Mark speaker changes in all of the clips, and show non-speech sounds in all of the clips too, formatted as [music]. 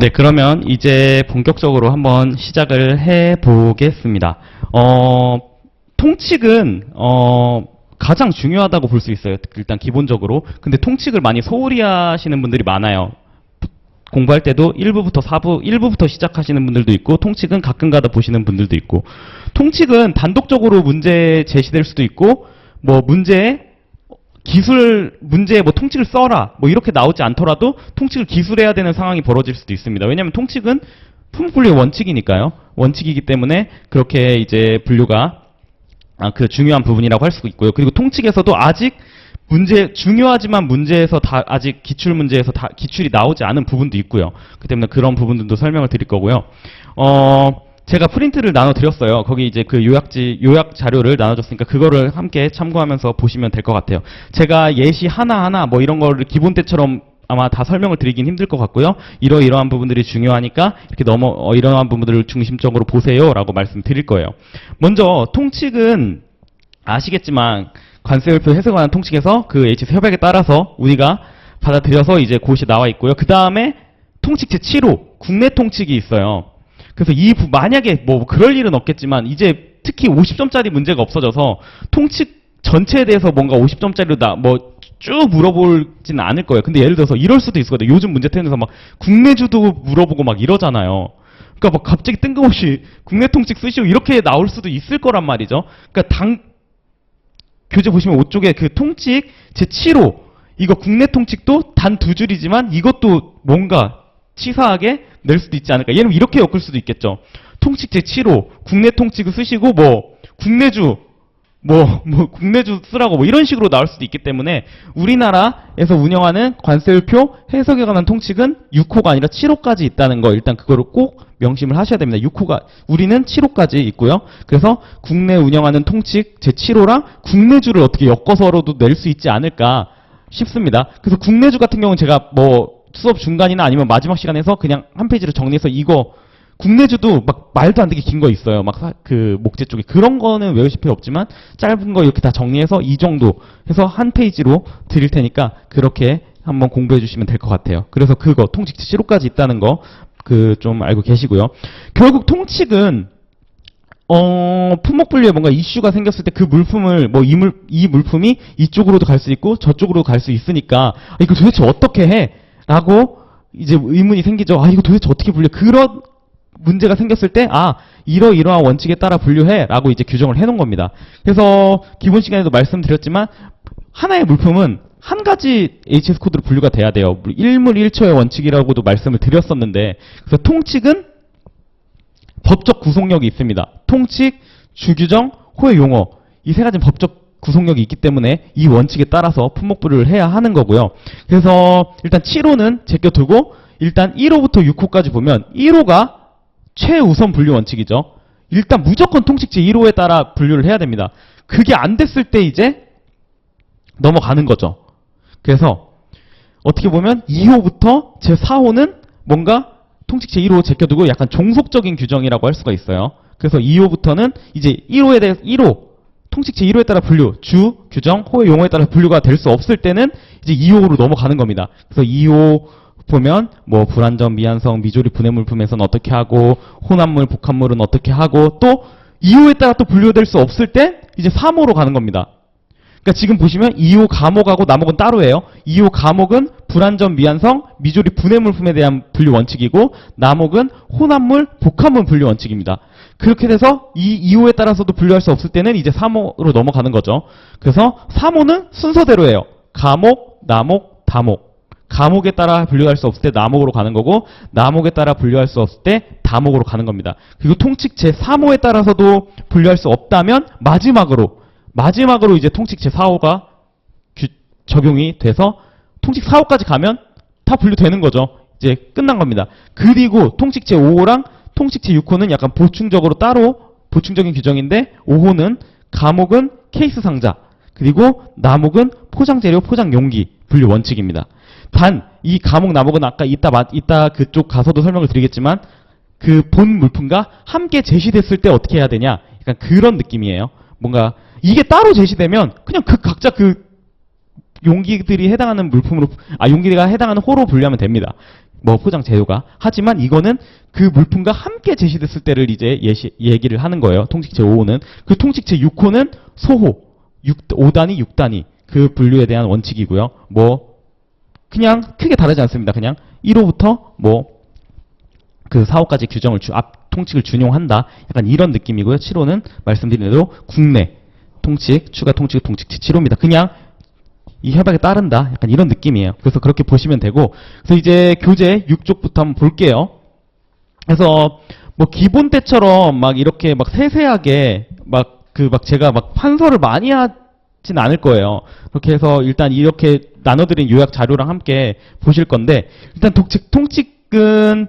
Speaker 1: 네, 그러면 이제 본격적으로 한번 시작을 해 보겠습니다. 어, 통칙은 어, 가장 중요하다고 볼 수 있어요. 일단 기본적으로. 근데 통칙을 많이 소홀히 하시는 분들이 많아요. 공부할 때도 1부부터 4부, 1부부터 시작하시는 분들도 있고, 통칙은 가끔가다 보시는 분들도 있고, 통칙은 단독적으로 문제 제시될 수도 있고, 뭐 문제에 기술 문제에 뭐 통칙을 써라 뭐 이렇게 나오지 않더라도 통칙을 기술해야 되는 상황이 벌어질 수도 있습니다. 왜냐하면 통칙은 품분류의 원칙이니까요. 원칙이기 때문에 그렇게 이제 분류가 아, 그 중요한 부분이라고 할 수 있고요. 그리고 통칙에서도 아직 문제 중요하지만 문제에서 다 아직 기출 문제에서 다 기출이 나오지 않은 부분도 있고요. 그 때문에 그런 부분들도 설명을 드릴 거고요. 어 제가 프린트를 나눠 드렸어요. 거기 이제 그 요약지 요약 자료를 나눠 줬으니까 그거를 함께 참고하면서 보시면 될 것 같아요. 제가 예시 하나하나 뭐 이런 거를 기본 때처럼 아마 다 설명을 드리긴 힘들 것 같고요. 이러이러한 부분들이 중요하니까 이렇게 넘어 어, 이러한 부분들을 중심적으로 보세요 라고 말씀드릴 거예요. 먼저 통칙은 아시겠지만 관세율표 해석하는 통칙에서 그 HS 협약에 따라서 우리가 받아들여서 이제 그것이 나와 있고요. 그 다음에 통칙 제7호 국내 통칙이 있어요. 그래서 이 부- 만약에 뭐 그럴 일은 없겠지만 이제 특히 50점짜리 문제가 없어져서 통칙 전체에 대해서 뭔가 50점짜리로 뭐 나뭐 쭉 물어보지는 않을 거예요. 근데 예를 들어서 이럴 수도 있거든요. 요즘 문제템에서 막 국내주도 물어보고 막 이러잖아요. 그러니까 뭐 갑자기 뜬금없이 국내 통칙 쓰시고 이렇게 나올 수도 있을 거란 말이죠. 그러니까 당 교재 보시면 5쪽에 그 통칙 제 7호 이거 국내 통칙도 단 두 줄이지만 이것도 뭔가 치사하게 낼 수도 있지 않을까. 얘는 이렇게 엮을 수도 있겠죠. 통칙 제 7호 국내 통칙을 쓰시고 뭐 국내주 뭐, 뭐, 국내주 쓰라고 뭐 이런 식으로 나올 수도 있기 때문에 우리나라에서 운영하는 관세율표 해석에 관한 통칙은 6호가 아니라 7호까지 있다는 거 일단 그거를 꼭 명심을 하셔야 됩니다. 6호가, 우리는 7호까지 있고요. 그래서 국내 운영하는 통칙 제7호랑 국내주를 어떻게 엮어서라도 낼 수 있지 않을까 싶습니다. 그래서 국내주 같은 경우는 제가 뭐 수업 중간이나 아니면 마지막 시간에서 그냥 한 페이지로 정리해서 이거 국내주도 막 말도 안 되게 긴 거 있어요. 막 그 목재 쪽에 그런 거는 외우실 필요 없지만 짧은 거 이렇게 다 정리해서 이 정도 해서 한 페이지로 드릴 테니까 그렇게 한번 공부해 주시면 될 것 같아요. 그래서 그거 통칙 7호까지 있다는 거 그 좀 알고 계시고요. 결국 통칙은 어, 품목 분류에 뭔가 이슈가 생겼을 때 그 물품을, 뭐, 이 물, 이 물품이 이쪽으로도 갈 수 있고 저쪽으로 갈 수 있으니까, 아, 이거 도대체 어떻게 해? 라고 이제 의문이 생기죠. 아, 이거 도대체 어떻게 분류해? 그런 문제가 생겼을 때, 아, 이러이러한 원칙에 따라 분류해. 라고 이제 규정을 해 놓은 겁니다. 그래서 기본 시간에도 말씀드렸지만, 하나의 물품은 한 가지 HS 코드로 분류가 돼야 돼요. 일물 일처의 원칙이라고도 말씀을 드렸었는데, 그래서 통칙은 법적 구속력이 있습니다. 통칙, 주규정, 호의 용어 이 세 가지 법적 구속력이 있기 때문에 이 원칙에 따라서 품목 분류를 해야 하는 거고요. 그래서 일단 7호는 제껴두고 일단 1호부터 6호까지 보면 1호가 최우선 분류 원칙이죠. 일단 무조건 통칙제 1호에 따라 분류를 해야 됩니다. 그게 안 됐을 때 이제 넘어가는 거죠. 그래서 어떻게 보면 2호부터 제 4호는 뭔가 통칙 제 1호 제껴두고 약간 종속적인 규정이라고 할 수가 있어요. 그래서 2호부터는 이제 1호에 대해서 1호 통칙 제1호에 따라 분류, 주, 규정, 호의 용어에 따라 분류가 될 수 없을 때는 이제 2호로 넘어가는 겁니다. 그래서 2호 보면 뭐 불안전, 미안성, 미조리 분해 물품에서는 어떻게 하고 혼합물, 복합물은 어떻게 하고 또 2호에 따라 또 분류될 수 없을 때 이제 3호로 가는 겁니다. 그러니까 지금 보시면 2호 감옥하고 남옥은 따로예요. 2호 감옥은 불안전, 미안성, 미조리 분해 물품에 대한 분류 원칙이고 남옥은 혼합물, 복합물 분류 원칙입니다. 그렇게 돼서 이 2호에 따라서도 분류할 수 없을 때는 이제 3호로 넘어가는 거죠. 그래서 3호는 순서대로예요. 감옥, 남옥, 다목. 감옥에 따라 분류할 수 없을 때 남옥으로 가는 거고 남옥에 따라 분류할 수 없을 때 다목으로 가는 겁니다. 그리고 통칙 제3호에 따라서도 분류할 수 없다면 마지막으로 마지막으로 이제 통칙 제4호가 적용이 돼서 통칙 4호까지 가면 다 분류되는 거죠. 이제 끝난 겁니다. 그리고 통칙 제5호랑 통칙 제6호는 약간 보충적으로 따로 보충적인 규정인데 5호는 감옥은 케이스 상자 그리고 남옥은 포장 재료, 포장 용기 분류 원칙입니다. 단 이 감옥, 남옥은 아까 이따 마- 이따 그쪽 가서도 설명을 드리겠지만 그 본 물품과 함께 제시됐을 때 어떻게 해야 되냐? 약간 그런 느낌이에요. 뭔가 이게 따로 제시되면 그냥 그 각자 그 용기들이 해당하는 물품으로 아 용기가 해당하는 호로 분류하면 됩니다. 뭐 포장 재료가. 하지만 이거는 그 물품과 함께 제시됐을 때를 이제 예시, 얘기를 하는 거예요. 통칙 제5호는. 그 통칙 제6호는 소호. 6, 5단위, 6단위. 그 분류에 대한 원칙이고요. 뭐, 그냥 크게 다르지 않습니다. 그냥 1호부터 뭐, 그 4호까지 규정을 주, 앞 통칙을 준용한다. 약간 이런 느낌이고요. 7호는 말씀드린 대로 국내 통칙, 추가 통칙, 통칙 7호입니다. 그냥 이 협약에 따른다. 약간 이런 느낌이에요. 그래서 그렇게 보시면 되고. 그래서 이제 교재 6쪽부터 한번 볼게요. 그래서 뭐 기본 때처럼 막 이렇게 막 세세하게 막 그 막 제가 막 판서를 많이 하진 않을 거예요. 그렇게 해서 일단 이렇게 나눠드린 요약 자료랑 함께 보실 건데 일단 독칙, 통칙은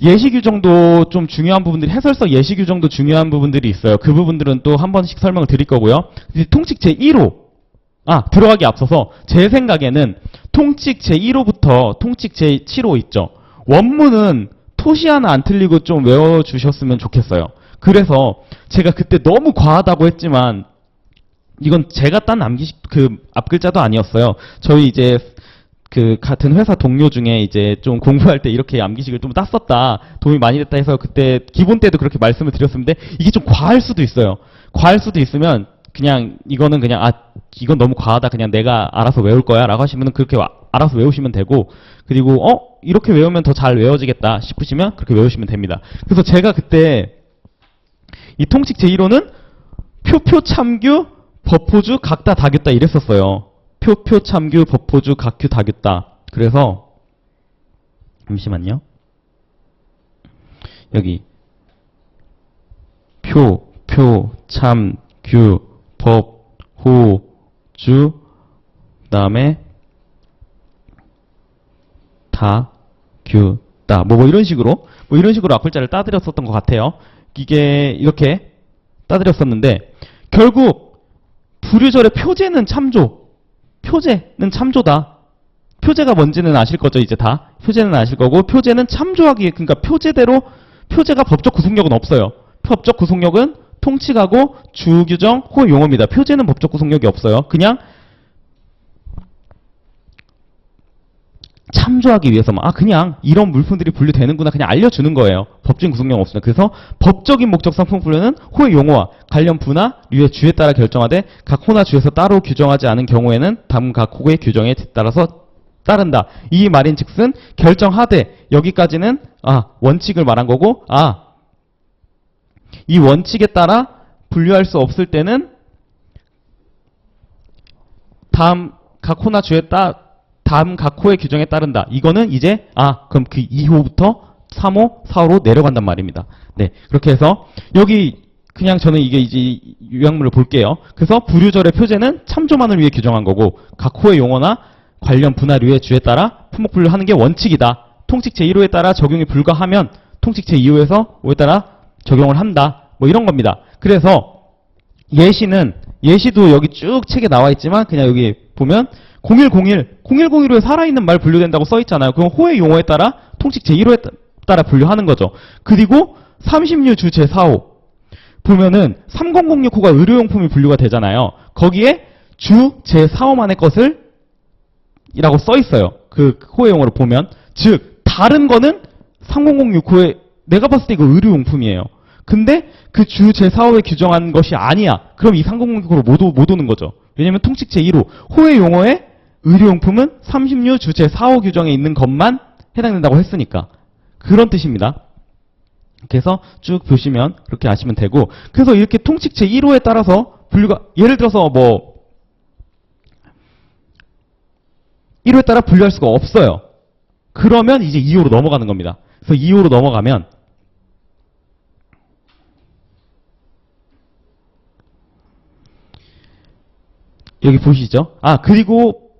Speaker 1: 예시 규정도 좀 중요한 부분들이 해설서 예시 규정도 중요한 부분들이 있어요. 그 부분들은 또 한 번씩 설명을 드릴 거고요. 통칙 제 1호 아 들어가기 앞서서 제 생각에는 통칙 제 1호부터 통칙 제 7호 있죠. 원문은 토시 하나 안 틀리고 좀 외워주셨으면 좋겠어요. 그래서 제가 그때 너무 과하다고 했지만 이건 제가 딴 암기식 그 앞글자도 아니었어요. 저희 이제 그 같은 회사 동료 중에 이제 좀 공부할 때 이렇게 암기식을 좀 땄었다 도움이 많이 됐다 해서 그때 기본 때도 그렇게 말씀을 드렸었는데 이게 좀 과할 수도 있어요. 과할 수도 있으면 그냥 이거는 그냥 아 이건 너무 과하다 그냥 내가 알아서 외울 거야라고 하시면 그렇게 와- 알아서 외우시면 되고 그리고 어 이렇게 외우면 더 잘 외워지겠다 싶으시면 그렇게 외우시면 됩니다. 그래서 제가 그때 이 통칙 제1호는 표표 참규 법호주 각다 다겼다 이랬었어요. 표표 참규 법호주 각규 다겼다. 그래서 잠시만요. 여기 표, 표, 참, 규, 법, 호, 주, 그 다음에 다, 규, 따. 뭐, 뭐 이런 식으로 뭐 이런 식으로 앞글자를 따드렸었던 것 같아요. 이게 이렇게 따드렸었는데 결국 부류절의 표제는 참조, 표제는 참조다. 표제가 뭔지는 아실 거죠, 이제 다. 표제는 아실 거고, 표제는 참조하기, 그러니까 표제대로, 표제가 법적 구속력은 없어요. 법적 구속력은 통칙하고 주규정 호 용어입니다. 표제는 법적 구속력이 없어요. 그냥 참조하기 위해서만 아 그냥 이런 물품들이 분류되는구나 그냥 알려주는 거예요. 법적인 구속력 없습니다. 그래서 법적인 목적 상품 분류는 호의 용어와 관련 부나 류의 주에 따라 결정하되 각 호나 주에서 따로 규정하지 않은 경우에는 다음 각 호의 규정에 따라서 따른다. 이 말인즉슨 결정하되 여기까지는 아 원칙을 말한 거고 아 이 원칙에 따라 분류할 수 없을 때는 다음 각 호나 주에 따 다음 각 호의 규정에 따른다. 이거는 이제 아 그럼 그 2호부터 3호, 4호로 내려간단 말입니다. 네 그렇게 해서 여기 그냥 저는 이게 이제 요약물을 볼게요. 그래서 부류절의 표제는 참조만을 위해 규정한 거고 각 호의 용어나 관련 분할류의 주에 따라 품목 분류하는 게 원칙이다. 통칙 제1호에 따라 적용이 불가하면 통칙 제2호에서 5에 따라 적용을 한다. 뭐 이런 겁니다. 그래서 예시는 예시도 여기 쭉 책에 나와 있지만 그냥 여기 보면 0101, 0101호에 살아있는 말 분류된다고 써 있잖아요. 그럼 호의 용어에 따라 통칙 제1호에 따라 분류하는 거죠. 그리고 30류 주 제4호 보면은 3006호가 의료용품이 분류가 되잖아요. 거기에 주 제4호만의 것을 이라고 써 있어요. 그 호의 용어로 보면 즉 다른 거는 3006호에 내가 봤을 때 이거 의료용품이에요. 근데 그 주 제4호에 규정한 것이 아니야. 그럼 이 3006호로 못, 오- 못 오는 거죠. 왜냐면 통칙 제1호 호의 용어에 의료용품은 30류 주 제4호 규정에 있는 것만 해당된다고 했으니까 그런 뜻입니다. 그래서 쭉 보시면 그렇게 아시면 되고 그래서 이렇게 통칙 제1호에 따라서 분류가 예를 들어서 뭐 1호에 따라 분류할 수가 없어요. 그러면 이제 2호로 넘어가는 겁니다. 그래서 2호로 넘어가면 여기 보시죠. 아, 그리고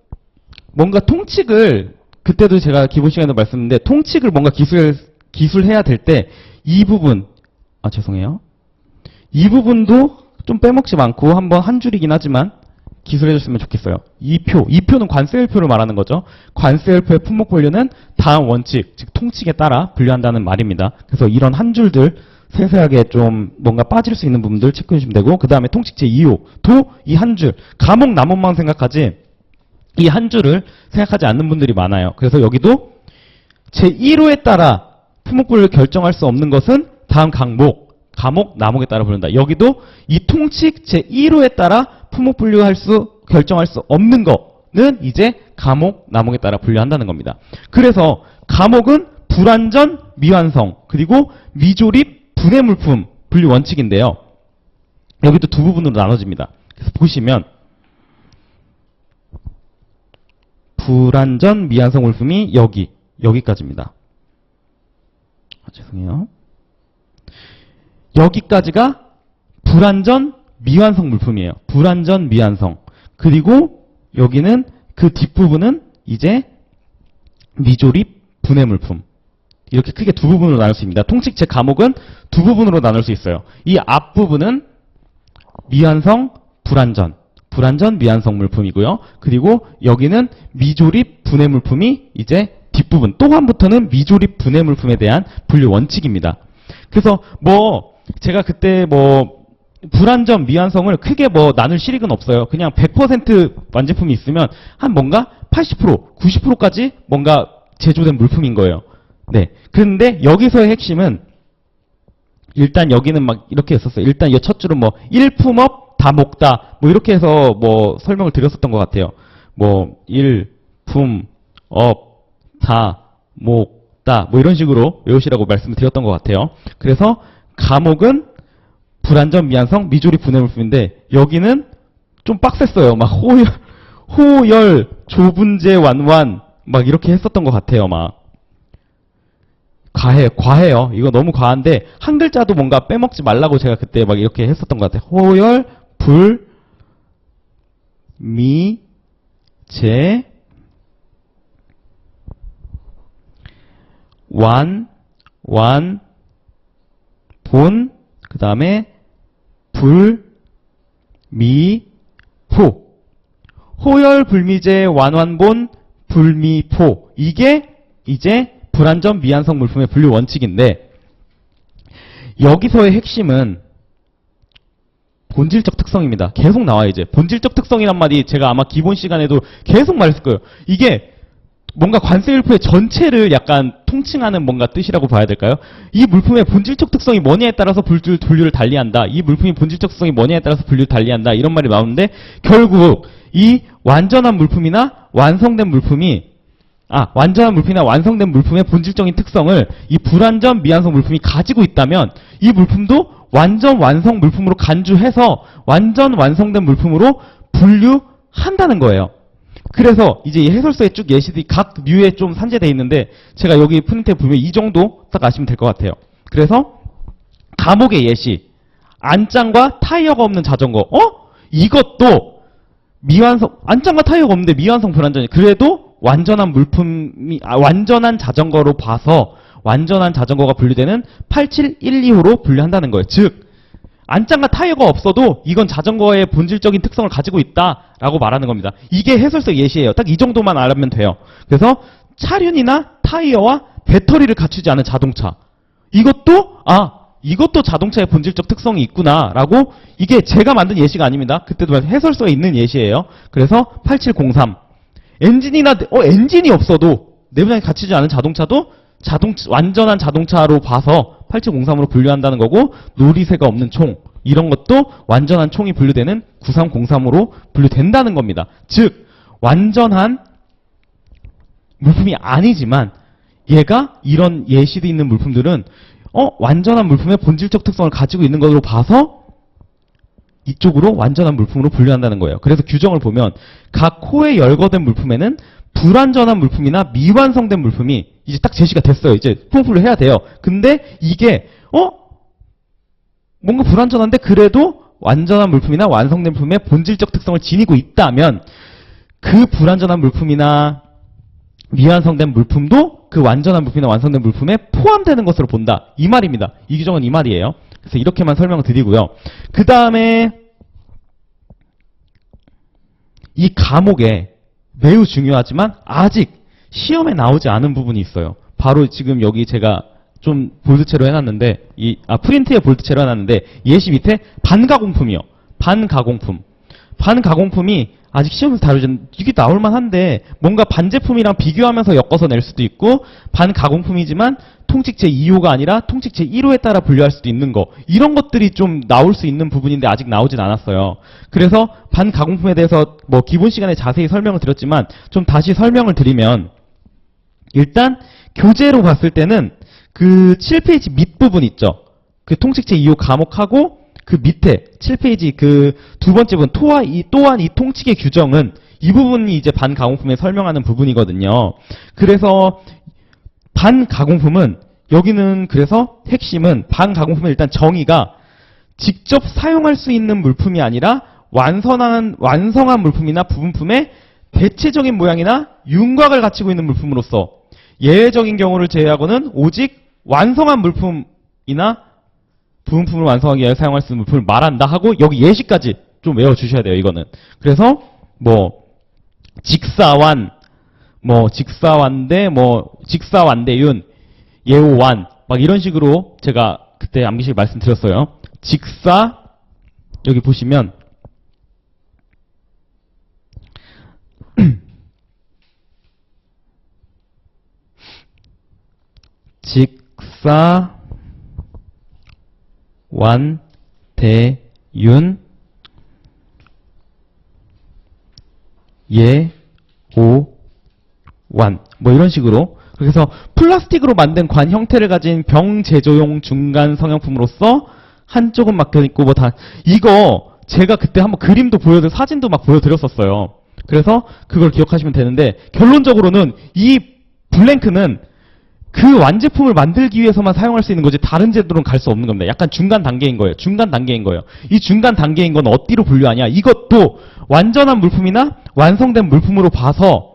Speaker 1: 뭔가 통칙을 그때도 제가 기본 시간에 말씀했는데 통칙을 뭔가 기술 기술해야 될 때 이 부분 아 죄송해요. 이 부분도 좀 빼먹지 않고 한번 한 줄이긴 하지만 기술해 줬으면 좋겠어요. 이 표, 이 표는 관세율표를 말하는 거죠. 관세율표의 품목 분류는 다음 원칙, 즉 통칙에 따라 분류한다는 말입니다. 그래서 이런 한 줄들 세세하게 좀 뭔가 빠질 수 있는 부분들 체크해 주시면 되고 그 다음에 통칙 제 2호도 이 한 줄, 감옥 남원만 생각하지 이 한 줄을 생각하지 않는 분들이 많아요. 그래서 여기도 제1호에 따라 품목분류를 결정할 수 없는 것은 다음 강목, 과목, 나목에 따라 부른다. 여기도 이 통칙 제1호에 따라 품목 분류할 수, 결정할 수 없는 거는 이제 과목, 나목에 따라 분류한다는 겁니다. 그래서 과목은 불완전, 미완성, 그리고 미조립, 분해 물품 분류 원칙인데요. 여기도 두 부분으로 나눠집니다. 그래서 보시면 불완전 미완성 물품이 여기 여기까지입니다. 아, 죄송해요. 여기까지가 불완전 미완성 물품이에요. 불완전 미완성. 그리고 여기는 그 뒷부분은 이제 미조립 분해 물품. 이렇게 크게 두 부분으로 나눌 수 있습니다. 통칙제 과목은 두 부분으로 나눌 수 있어요. 이 앞부분은 미완성, 불완전. 불완전 미완성 물품이고요. 그리고 여기는 미조립 분해 물품이 이제 뒷부분 또한부터는 미조립 분해 물품에 대한 분류 원칙입니다. 그래서 뭐 제가 그때 뭐 불완전 미완성을 크게 뭐 나눌 실익은 없어요. 그냥 100% 완제품이 있으면 한 뭔가 80%, 90%까지 뭔가 제조된 물품인 거예요. 네. 그런데 여기서의 핵심은 일단 여기는 막 이렇게 했었어요. 일단 이 첫 줄은 뭐 일품업 다 먹다 뭐 이렇게 해서 뭐 설명을 드렸었던 것 같아요. 뭐 일품업 다 먹다 뭐 이런 식으로 외우시라고 말씀을 드렸던 것 같아요. 그래서 과목은 불안전 미완성 미조리 분해물품인데 여기는 좀 빡셌어요. 막 호열 호열 조분제 완완 막 이렇게 했었던 것 같아요. 막 과해, 과해요. 이거 너무 과한데, 한 글자도 뭔가 빼먹지 말라고 제가 그때 막 이렇게 했었던 것 같아요. 호열, 불, 미, 제, 완, 완, 본, 그 다음에 불, 미, 포. 호열, 불미제, 완완본, 불미포. 이게 이제 불안전 미완성 물품의 분류 원칙인데 여기서의 핵심은 본질적 특성입니다. 계속 나와요 이제. 본질적 특성이란 말이 제가 아마 기본 시간에도 계속 말했을 거예요. 이게 뭔가 관세율표의 전체를 약간 통칭하는 뭔가 뜻이라고 봐야 될까요? 이 물품의 본질적 특성이 뭐냐에 따라서 분류, 분류를 달리한다. 이 물품이 본질적 특성이 뭐냐에 따라서 분류를 달리한다. 이런 말이 나오는데 결국 이 완전한 물품이나 완성된 물품이 아, 완전한 물품이나 완성된 물품의 본질적인 특성을 이 불완전 미완성 물품이 가지고 있다면 이 물품도 완전 완성 물품으로 간주해서 완전 완성된 물품으로 분류한다는 거예요. 그래서 이제 이 해설서에 쭉 예시들이 각 류에 좀 산재되어 있는데 제가 여기 프린트에 보면 이 정도 딱 아시면 될 것 같아요. 그래서 감옥의 예시 안장과 타이어가 없는 자전거 어? 이것도 미완성 안장과 타이어가 없는데 미완성 불완전이 그래도 완전한 물품이 아, 완전한 자전거로 봐서 완전한 자전거가 분류되는 8712호로 분류한다는 거예요. 즉 안장과 타이어가 없어도 이건 자전거의 본질적인 특성을 가지고 있다라고 말하는 겁니다. 이게 해설서 예시예요. 딱 이 정도만 알면 돼요. 그래서 차륜이나 타이어와 배터리를 갖추지 않은 자동차. 이것도 아 이것도 자동차의 본질적 특성이 있구나라고 이게 제가 만든 예시가 아닙니다. 그때도 해설서에 있는 예시예요. 그래서 8703 엔진이나 어 엔진이 없어도 내부장이 갖추지 않은 자동차도 자동 완전한 자동차로 봐서 8703으로 분류한다는 거고 놀이새가 없는 총 이런 것도 완전한 총이 분류되는 9303으로 분류된다는 겁니다. 즉 완전한 물품이 아니지만 얘가 이런 예시도 있는 물품들은 어 완전한 물품의 본질적 특성을 가지고 있는 것으로 봐서 이쪽으로 완전한 물품으로 분류한다는 거예요. 그래서 규정을 보면 각 코에 열거된 물품에는 불완전한 물품이나 미완성된 물품이 이제 딱 제시가 됐어요. 이제 품분류 해야 돼요. 근데 이게 어 뭔가 불완전한데 그래도 완전한 물품이나 완성된 물품의 본질적 특성을 지니고 있다면 그 불완전한 물품이나 미완성된 물품도 그 완전한 물품이나 완성된 물품에 포함되는 것으로 본다. 이 말입니다. 이 규정은 이 말이에요. 그래서 이렇게만 설명을 드리고요. 그 다음에 이 과목에 매우 중요하지만 아직 시험에 나오지 않은 부분이 있어요. 바로 지금 여기 제가 좀 볼드체로 해놨는데, 이, 아, 프린트에 볼드체로 해놨는데, 예시 밑에 반가공품이요. 반가공품. 반가공품이 아직 시험에서 다루지 이게 나올 만 한데 뭔가 반제품이랑 비교하면서 엮어서 낼 수도 있고 반가공품이지만 통칙 제2호가 아니라 통칙 제1호에 따라 분류할 수도 있는 거 이런 것들이 좀 나올 수 있는 부분인데 아직 나오진 않았어요. 그래서 반가공품에 대해서 뭐 기본 시간에 자세히 설명을 드렸지만 좀 다시 설명을 드리면 일단 교재로 봤을 때는 그 7페이지 밑부분 있죠. 그 통칙 제 2호 과목하고 그 밑에 7페이지 그 두 번째 부분 토와 이 또한 이 통칙의 규정은 이 부분이 이제 반가공품에 설명하는 부분이거든요. 그래서 반가공품은 여기는 그래서 핵심은 반가공품의 일단 정의가 직접 사용할 수 있는 물품이 아니라 완성한 완성한 물품이나 부분품의 대체적인 모양이나 윤곽을 갖추고 있는 물품으로서 예외적인 경우를 제외하고는 오직 완성한 물품이나 부분품을 완성하기 위해 사용할 수 있는 물품을 말한다 하고 여기 예시까지 좀 외워주셔야 돼요 이거는. 그래서 뭐 직사완 뭐 직사완대 뭐 직사완대윤 예오완 막 이런 식으로 제가 그때 암기실 말씀드렸어요. 직사 여기 보시면 직사 완, 대, 윤, 예, 오, 완. 뭐 이런 식으로. 그래서 플라스틱으로 만든 관 형태를 가진 병 제조용 중간 성형품으로서 한쪽은 막혀 있고 뭐 다 이거 제가 그때 한번 그림도 보여드 사진도 막 보여드렸었어요. 그래서 그걸 기억하시면 되는데 결론적으로는 이 블랭크는 그 완제품을 만들기 위해서만 사용할 수 있는 거지 다른 제도로는 갈 수 없는 겁니다. 약간 중간 단계인 거예요. 중간 단계인 거예요. 이 중간 단계인 건 어디로 분류하냐? 이것도 완전한 물품이나 완성된 물품으로 봐서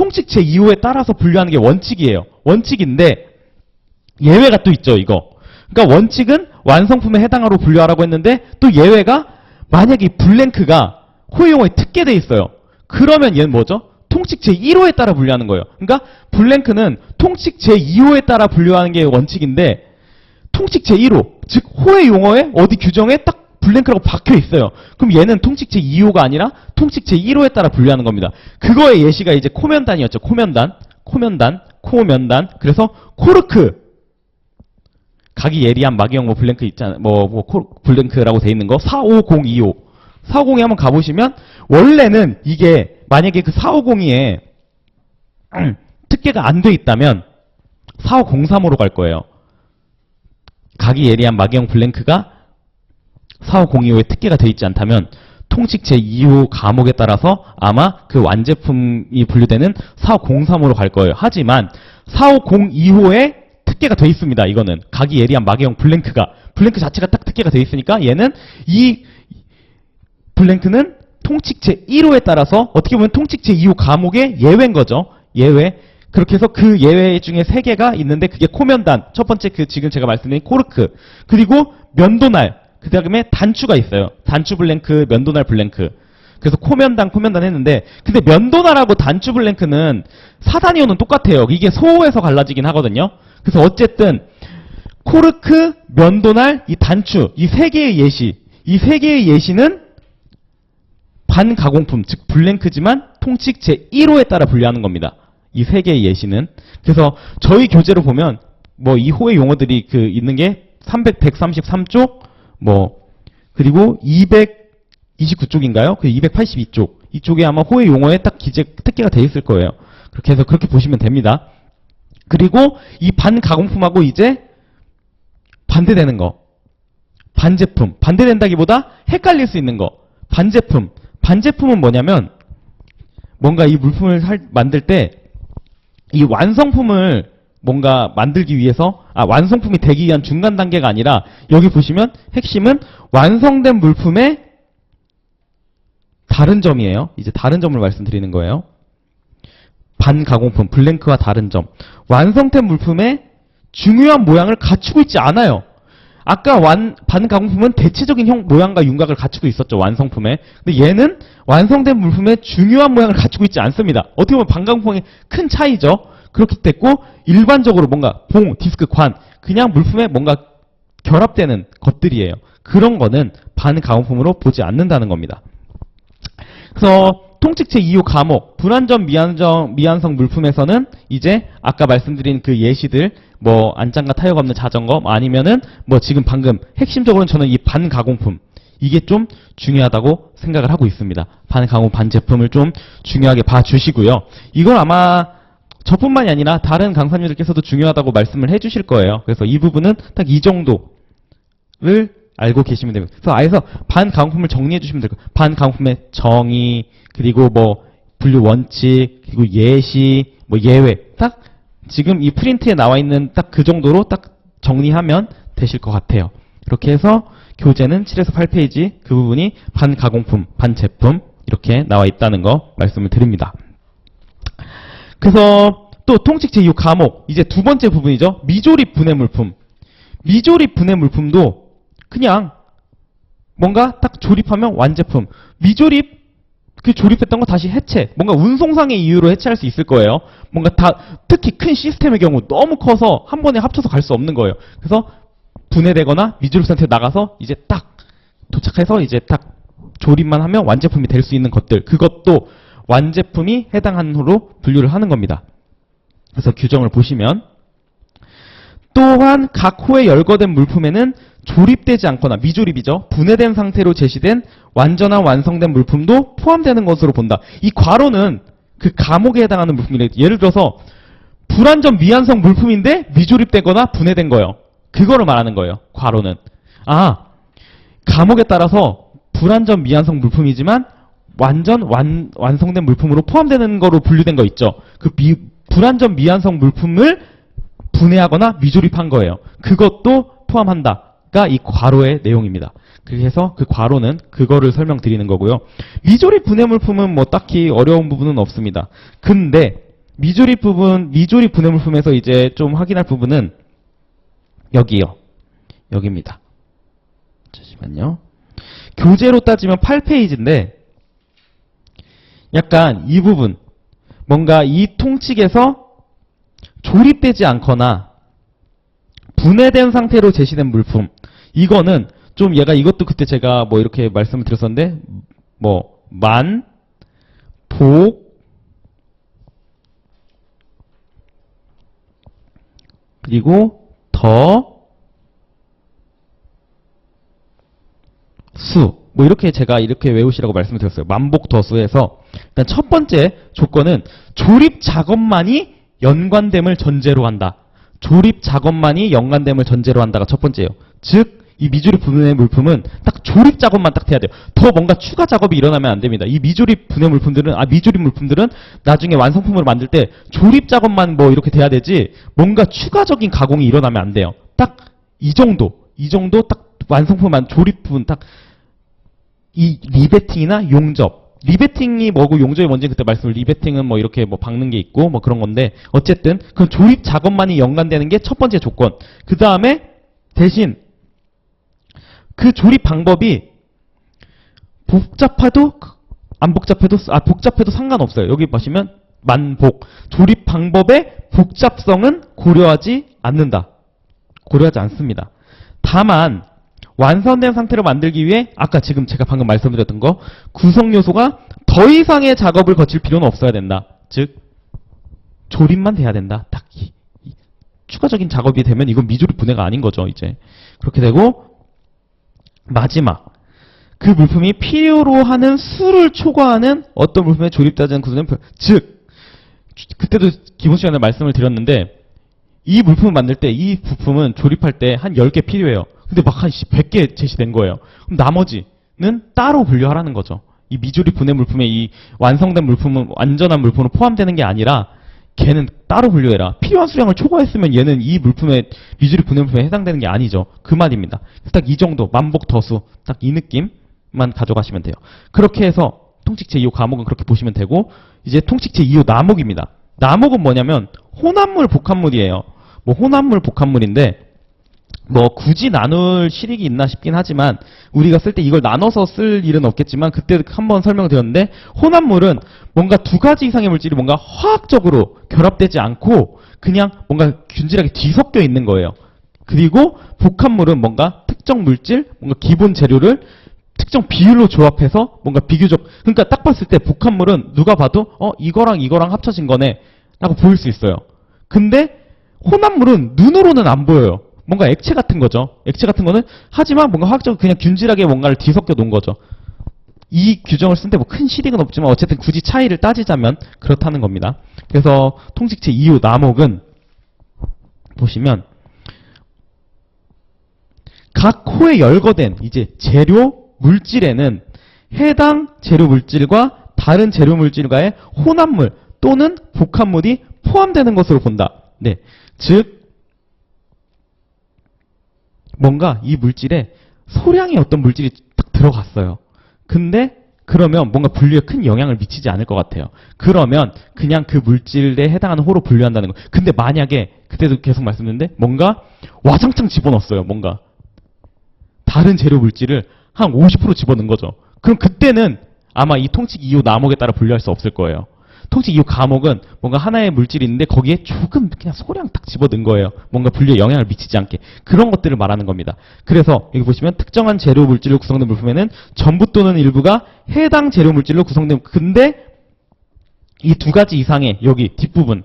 Speaker 1: 통칙 제2호에 따라서 분류하는 게 원칙이에요. 원칙인데 예외가 또 있죠, 이거. 그러니까 원칙은 완성품에 해당하로 분류하라고 했는데 또 예외가 만약에 이 블랭크가 호용어에 특계돼 있어요. 그러면 얘는 뭐죠? 통칙 제1호에 따라 분류하는 거예요. 그러니까 블랭크는 통칙 제2호에 따라 분류하는 게 원칙인데 통칙 제1호, 즉 호의 용어에 어디 규정에 딱 블랭크라고 박혀 있어요. 그럼 얘는 통칙 제2호가 아니라 통칙 제1호에 따라 분류하는 겁니다. 그거의 예시가 이제 코면단이었죠. 코면단, 코면단, 코면단. 그래서 코르크 각이 예리한 마기형 뭐 블랭크 있잖아요. 뭐, 뭐 코- 블랭크라고 돼 있는 거 45025. 450에 한번 가 보시면 원래는 이게 만약에 그 4502에 [clears throat] 특계가 안 돼 있다면 4503으로 갈 거예요. 각이 예리한 마기형 블랭크가 4502호에 특계가 돼 있지 않다면 통칙 제2호 과목에 따라서 아마 그 완제품이 분류되는 4503으로 갈 거예요. 하지만 4502호에 특계가 돼 있습니다. 이거는 각이 예리한 마개형 블랭크가 블랭크 자체가 딱 특계가 돼 있으니까 얘는 이 블랭크는 통칙 제1호에 따라서 어떻게 보면 통칙 제2호 과목의 예외인 거죠. 예외. 그렇게 해서 그 예외 중에 세 개가 있는데 그게 코면단. 첫 번째 그 지금 제가 말씀드린 코르크. 그리고 면도날. 그 다음에 단추가 있어요. 단추 블랭크, 면도날 블랭크. 그래서 코면단, 코면단 했는데 근데 면도날하고 단추 블랭크는 사단이오는 똑같아요. 이게 소호에서 갈라지긴 하거든요. 그래서 어쨌든 코르크, 면도날, 이 단추, 이 세 개의 예시, 이 세 개의 예시는 반가공품, 즉 블랭크지만 통칙 제1호에 따라 분류하는 겁니다. 이 세 개의 예시는. 그래서 저희 교재로 보면 뭐이 호의 용어들이 그 있는 게 300, 133쪽, 뭐 그리고 229쪽인가요? 그 282쪽. 이쪽에 아마 호의 용어에 딱 기재 특기가 돼 있을 거예요. 그렇게 해서 그렇게 보시면 됩니다. 그리고 이 반가공품하고 이제 반대되는 거. 반제품. 반대된다기보다 헷갈릴 수 있는 거. 반제품. 반제품은 뭐냐면 뭔가 이 물품을 살- 만들 때 이 완성품을 뭔가 만들기 위해서 아 완성품이 되기 위한 중간 단계가 아니라 여기 보시면 핵심은 완성된 물품의 다른 점이에요. 이제 다른 점을 말씀드리는 거예요. 반가공품 블랭크와 다른 점. 완성된 물품의 중요한 모양을 갖추고 있지 않아요. 아까 완, 반가공품은 대체적인 형, 모양과 윤곽을 갖추고 있었죠, 완성품에. 근데 얘는 완성된 물품의 중요한 모양을 갖추고 있지 않습니다. 어떻게 보면 반가공품의 큰 차이죠. 그렇기 때문에 일반적으로 뭔가 봉, 디스크, 관, 그냥 물품에 뭔가 결합되는 것들이에요. 그런 거는 반가공품으로 보지 않는다는 겁니다. 그래서 통칙체 2호 과목 불완전 미안정 미완성 물품에서는 이제 아까 말씀드린 그 예시들 뭐 안장과 타이어가 없는 자전거 뭐 아니면은 뭐 지금 방금 핵심적으로는 저는 이 반가공품 이게 좀 중요하다고 생각을 하고 있습니다. 반가공 반제품을 좀 중요하게 봐주시고요. 이걸 아마 저뿐만이 아니라 다른 강사님들께서도 중요하다고 말씀을 해주실 거예요. 그래서 이 부분은 딱 이 정도를 알고 계시면 됩니다. 그래서 아예서 반가공품을 정리해 주시면 될 거예요. 반가공품의 정의, 그리고 뭐 분류 원칙, 그리고 예시, 뭐 예외. 딱 지금 이 프린트에 나와 있는 딱 그 정도로 딱 정리하면 되실 것 같아요. 그렇게 해서 교재는 7에서 8페이지 그 부분이 반 가공품, 반 제품 이렇게 나와 있다는 거 말씀을 드립니다. 그래서 또 통칙 제2호 과목 이제 두 번째 부분이죠. 미조립 분해 물품. 미조립 분해 물품도 그냥 뭔가 딱 조립하면 완제품. 미조립 그 조립했던 거 다시 해체. 뭔가 운송상의 이유로 해체할 수 있을 거예요. 뭔가 다 특히 큰 시스템의 경우 너무 커서 한 번에 합쳐서 갈 수 없는 거예요. 그래서 분해되거나 미조립 상태로 나가서 이제 딱 도착해서 이제 딱 조립만 하면 완제품이 될 수 있는 것들. 그것도 완제품이 해당하는 호로 분류를 하는 겁니다. 그래서 규정을 보시면 또한 각 호에 열거된 물품에는 조립되지 않거나 미조립이죠. 분해된 상태로 제시된 완전한 완성된 물품도 포함되는 것으로 본다. 이 괄호는 그 감옥에 해당하는 물품이래. 예를 들어서 불완전 미완성 물품인데 미조립되거나 분해된 거예요. 그거를 말하는 거예요. 괄호는. 아, 감옥에 따라서 불완전 미완성 물품이지만 완전 완, 완성된 물품으로 포함되는 거로 분류된 거 있죠. 그 미- 불완전 미완성 물품을 분해하거나 미조립한 거예요. 그것도 포함한다가 이 괄호의 내용입니다. 그래서 그 괄호는 그거를 설명드리는 거고요. 미조립 분해 물품은 뭐 딱히 어려운 부분은 없습니다. 근데 미조립 부분, 미조립 분해 물품에서 이제 좀 확인할 부분은 여기요. 여기입니다. 잠시만요. 교재로 따지면 8페이지인데 약간 이 부분 뭔가 이 통칙에서 조립되지 않거나 분해된 상태로 제시된 물품 이거는 좀 얘가 이것도 그때 제가 뭐 이렇게 말씀을 드렸었는데 뭐 만, 복, 그리고 더, 수. 뭐 이렇게 제가 이렇게 외우시라고 말씀을 드렸어요. 만복 더수에서 일단 첫 번째 조건은 조립 작업만이 연관됨을 전제로 한다. 조립 작업만이 연관됨을 전제로 한다가 첫 번째예요. 즉, 이 미조립 분해 물품은 딱 조립 작업만 딱 돼야 돼요. 더 뭔가 추가 작업이 일어나면 안 됩니다. 이 미조립 분해 물품들은, 아, 미조립 물품들은 나중에 완성품으로 만들 때 조립 작업만 뭐 이렇게 돼야 되지, 뭔가 추가적인 가공이 일어나면 안 돼요. 딱 이 정도, 이 정도 딱 완성품만 조립 부분 딱 이 리베팅이나 용접. 리베팅이 뭐고 용접이 뭔지 그때 말씀을 리베팅은 뭐 이렇게 뭐 박는 게 있고 뭐 그런 건데 어쨌든 그 조립 작업만이 연관되는 게 첫 번째 조건. 그 다음에 대신 그 조립 방법이 복잡해도 안 복잡해도 아 복잡해도 상관없어요. 여기 보시면 만복 조립 방법의 복잡성은 고려하지 않는다. 고려하지 않습니다. 다만 완성된 상태로 만들기 위해 아까 지금 제가 방금 말씀드렸던 거 구성 요소가 더 이상의 작업을 거칠 필요는 없어야 된다. 즉 조립만 돼야 된다. 딱 이- 이 추가적인 작업이 되면 이건 미조립 분해가 아닌 거죠. 이제 그렇게 되고 마지막 그 물품이 필요로 하는 수를 초과하는 어떤 물품에 조립되지 구조는 표- 즉 그때도 기본 시간에 말씀을 드렸는데 이 물품을 만들 때 이 부품은 조립할 때 한 10개 필요해요. 근데 막 한 100개 제시된 거예요. 그럼 나머지는 따로 분류하라는 거죠. 이 미조립 분해 물품에 이 완성된 물품은 완전한 물품으로 포함되는 게 아니라 걔는 따로 분류해라. 필요한 수량을 초과했으면 얘는 이 물품에 미조립 분해 물품에 해당되는 게 아니죠. 그 말입니다. 딱 이 정도 만복 더수 딱 이 느낌만 가져가시면 돼요. 그렇게 해서 통칙 제2호 과목은 그렇게 보시면 되고 이제 통칙 제2호 나목입니다. 나목은 뭐냐면 혼합물 복합물이에요. 뭐 혼합물 복합물인데 뭐 굳이 나눌 실익이 있나 싶긴 하지만 우리가 쓸 때 이걸 나눠서 쓸 일은 없겠지만 그때 한번 설명드렸는데 혼합물은 뭔가 두 가지 이상의 물질이 뭔가 화학적으로 결합되지 않고 그냥 뭔가 균질하게 뒤섞여 있는 거예요. 그리고 복합물은 뭔가 특정 물질, 뭔가 기본 재료를 특정 비율로 조합해서 뭔가 비교적 그러니까 딱 봤을 때 복합물은 누가 봐도 어 이거랑 이거랑 합쳐진 거네라고 보일 수 있어요. 근데 혼합물은 눈으로는 안 보여요. 뭔가 액체 같은 거죠. 액체 같은 거는 하지만 뭔가 화학적으로 그냥 균질하게 뭔가를 뒤섞여 놓은 거죠. 이 규정을 쓴데 뭐 큰 실익은 없지만 어쨌든 굳이 차이를 따지자면 그렇다는 겁니다. 그래서 통칙체 2호 남옥은 보시면 각 호에 열거된 이제 재료 물질에는 해당 재료 물질과 다른 재료 물질과의 혼합물 또는 복합물이 포함되는 것으로 본다. 네. 즉 뭔가 이 물질에 소량의 어떤 물질이 딱 들어갔어요. 근데 그러면 뭔가 분류에 큰 영향을 미치지 않을 것 같아요. 그러면 그냥 그 물질에 해당하는 호로 분류한다는 거. 근데 만약에 그때도 계속 말씀드렸는데 뭔가 와장창 집어넣었어요. 뭔가 다른 재료 물질을 한 50% 집어넣은 거죠. 그럼 그때는 아마 이 통칙 이후 남옥에 따라 분류할 수 없을 거예요. 통칙 이후 감옥은 뭔가 하나의 물질이 있는데 거기에 조금 그냥 소량 딱 집어넣은 거예요. 뭔가 분류에 영향을 미치지 않게. 그런 것들을 말하는 겁니다. 그래서 여기 보시면 특정한 재료 물질로 구성된 물품에는 전부 또는 일부가 해당 재료 물질로 구성된 근데 이 두 가지 이상의 여기 뒷부분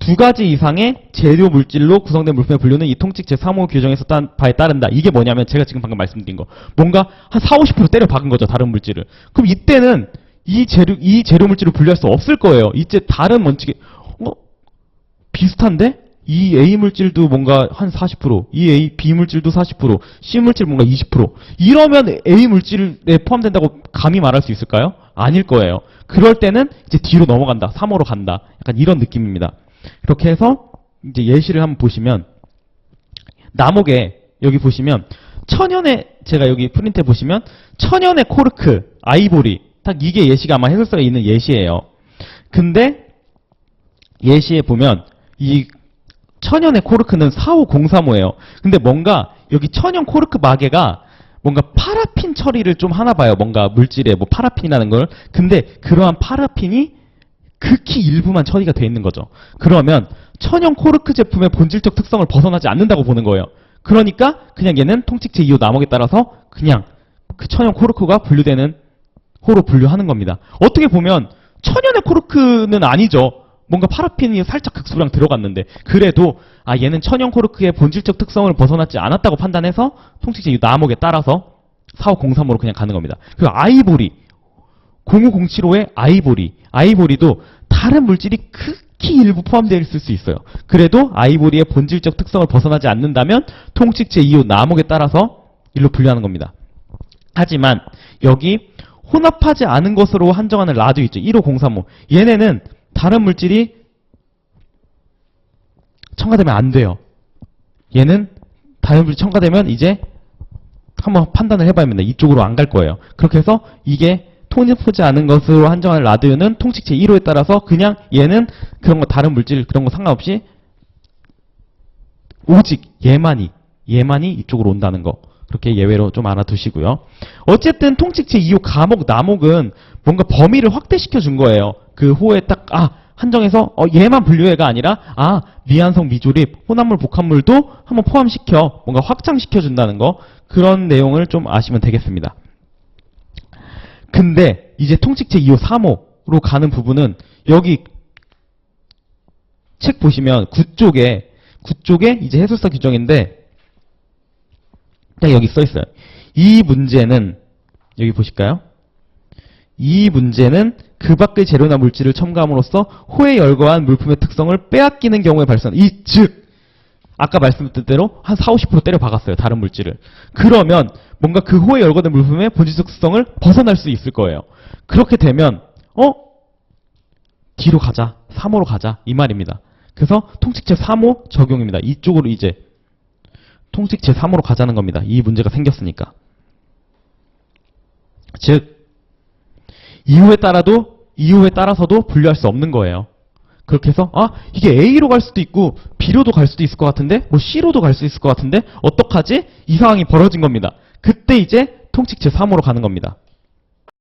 Speaker 1: 두 가지 이상의 재료 물질로 구성된 물품의 분류는 이 통칙 제3호 규정에서 딴 바에 따른다. 이게 뭐냐면 제가 지금 방금 말씀드린 거. 뭔가 한 4, 50% 때려 박은 거죠. 다른 물질을. 그럼 이때는 이 재료 이 재료 물질을 분류할 수 없을 거예요. 이제 다른 원칙이 어 비슷한데 이 A 물질도 뭔가 한 40%, 이 A B 물질도 40%, C 물질 뭔가 20% 이러면 A 물질에 포함된다고 감히 말할 수 있을까요? 아닐 거예요. 그럴 때는 이제 뒤로 넘어간다. 3호로 간다. 약간 이런 느낌입니다. 그렇게 해서 이제 예시를 한번 보시면 남옥에 여기 보시면 천연의 제가 여기 프린트에 보시면 천연의 코르크, 아이보리 딱 이게 예시가 아마 해설서에 있는 예시예요. 근데 예시에 보면 이 천연의 코르크는 45035예요. 근데 뭔가 여기 천연 코르크 마개가 뭔가 파라핀 처리를 좀 하나 봐요. 뭔가 물질에 뭐 파라핀이라는 걸. 근데 그러한 파라핀이 극히 일부만 처리가 돼 있는 거죠. 그러면 천연 코르크 제품의 본질적 특성을 벗어나지 않는다고 보는 거예요. 그러니까 그냥 얘는 통칙제 2호 남옥에 따라서 그냥 그 천연 코르크가 분류되는 호로 분류하는 겁니다. 어떻게 보면 천연의 코르크는 아니죠. 뭔가 파라핀이 살짝 극소량 들어갔는데 그래도 아 얘는 천연 코르크의 본질적 특성을 벗어나지 않았다고 판단해서 통칙제 2호 남옥에 따라서 4503으로 그냥 가는 겁니다. 그리고 아이보리 05075의 아이보리. 아이보리도 다른 물질이 극히 일부 포함되어 있을 수 있어요. 그래도 아이보리의 본질적 특성을 벗어나지 않는다면 통칙 제 2호 남옥에 따라서 일로 분류하는 겁니다. 하지만 여기 혼합하지 않은 것으로 한정하는 라도 있죠. 15035. 얘네는 다른 물질이 첨가되면 안 돼요. 얘는 다른 물질이 첨가되면 이제 한번 판단을 해봐야 합니다. 이쪽으로 안 갈 거예요. 그렇게 해서 이게 통합하지 않은 것으로 한정하는 라디오는 통칙 제1호에 따라서 그냥 얘는 그런 거 다른 물질 그런 거 상관없이 오직 얘만이 얘만이 이쪽으로 온다는 거 그렇게 예외로 좀 알아두시고요. 어쨌든 통칙 제 2호 감옥 남옥은 뭔가 범위를 확대시켜 준 거예요. 그 호에 딱 아 한정해서 어, 얘만 분류해가 아니라 아 미완성 미조립 혼합물 복합물도 한번 포함시켜 뭔가 확장시켜 준다는 거 그런 내용을 좀 아시면 되겠습니다. 근데 이제 통칙제 2호 3호로 가는 부분은 여기 책 보시면 9쪽에 9쪽에 이제 해설사 규정인데 딱 여기 써 있어요. 이 문제는 여기 보실까요? 이 문제는 그 밖의 재료나 물질을 첨가함으로써 호에 열거한 물품의 특성을 빼앗기는 경우에 발생하는 이즉 아까 말씀드린 대로 한 4, 50% 때려 박았어요. 다른 물질을. 그러면 뭔가 그 호에 열거된 물품의 본질적 특성을 벗어날 수 있을 거예요. 그렇게 되면 어? 뒤로 가자. 3호로 가자. 이 말입니다. 그래서 통칙제 3호 적용입니다. 이쪽으로 이제 통칙제 3호로 가자는 겁니다. 이 문제가 생겼으니까. 즉 이후에 따라도 이후에 따라서도 분류할 수 없는 거예요. 그렇게 해서 아 이게 A로 갈 수도 있고 B로도 갈 수도 있을 것 같은데 뭐 C로도 갈 수 있을 것 같은데 어떡하지? 이 상황이 벌어진 겁니다. 그때 이제 통칙 제3호로 가는 겁니다.